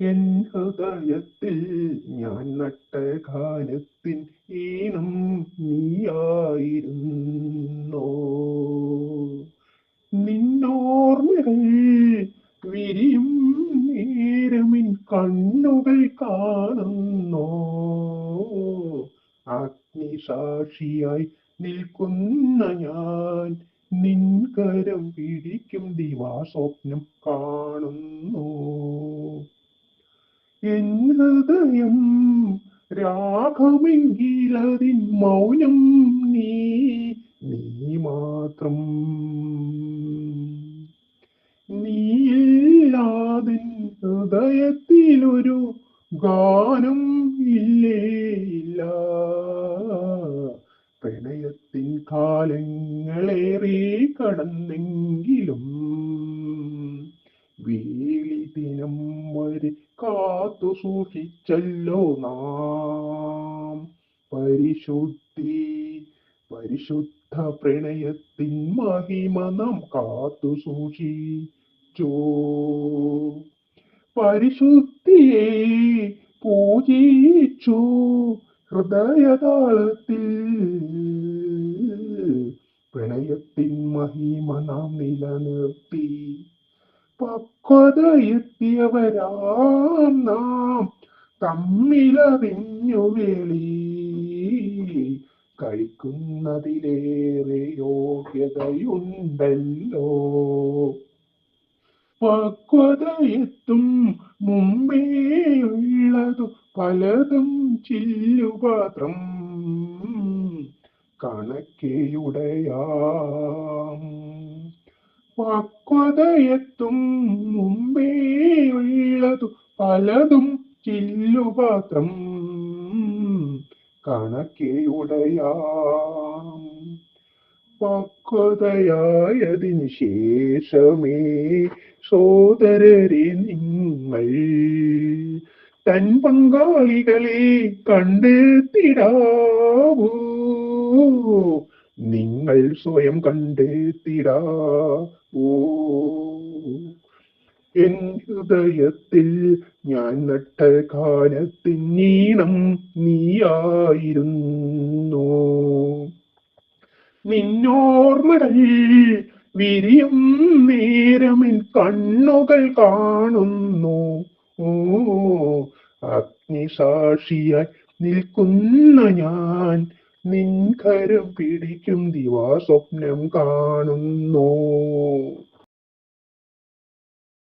N ഹൃദയത്തിൽ ഞാൻ നട്ട ഗാനത്തിൻ ഈണം നീയായിരുന്നോ? നിന്നോർമ്മകൾ വിരിയും നേരമിൻ കണ്ണുകൾ കാണുന്നോ? അഗ്നിസാക്ഷിയായി നിൽക്കുന്ന ഞാൻ നിൻകരം പിടിക്കും ദിവാസ്വപ്നം കാണുന്നു. എൻ ഹൃദയം രാഗമെങ്കിലതിൻ മൗനം നീ നീ മാത്രം. നീയില്ലാതെ ഹൃദയത്തിലൊരു ഗാനം ഇല്ലേ ഇല്ല. പ്രണയത്തിൻ കാലങ്ങളേറെ കടന്നെങ്കിലും സൂക്ഷിച്ചല്ലോ നാം. പരിശുദ്ധി പരിശുദ്ധ പ്രണയത്തിൻ മഹിമ നാം കാത്തു സൂക്ഷിച്ചോ. പരിശുദ്ധിയെ പൂജിച്ചു ഹൃദയതാളത്തിൽ പ്രണയത്തിൻ മഹിമ നാം നിലനിർത്തി. പക്വതയെത്തിയവരാം നാം. തമ്മിലറിഞ്ഞു വേളി. കഴിക്കുന്നതിലേറെ യോഗ്യതയുണ്ടല്ലോ. പക്വതയെത്തും മുമ്പേയുള്ളതു പലതും ചില്ലുപാത്രം. കണക്കെയുടയാം. പക്വതയെത്തും മുമ്പേ ഉള്ളതു പലതും ചില്ലുപാത്രം കണക്കെയുടയാം. പക്വതയായതിനു ശേഷമേ സോദരരെ നിങ്ങൾ തൻ പങ്കാളികളെ കണ്ടെത്തിടാവൂ. നിങ്ങൾ സ്വയം കണ്ടെത്തിടാവൂ എൻ ഹൃദയത്തിൽ ഞാൻ നട്ട കാലത്തിൻ നീണം നീയായിരുന്നു. നിന്നോർമ്മകൾ വിരിയും നേരമിൻ കണ്ണുകൾ കാണുന്നു. ഓ. അഗ്നിസാക്ഷിയായി നിൽക്കുന്ന ഞാൻ നിൻകരം പിടിക്കും ദിവാസ്വപ്നം കാണുന്നു.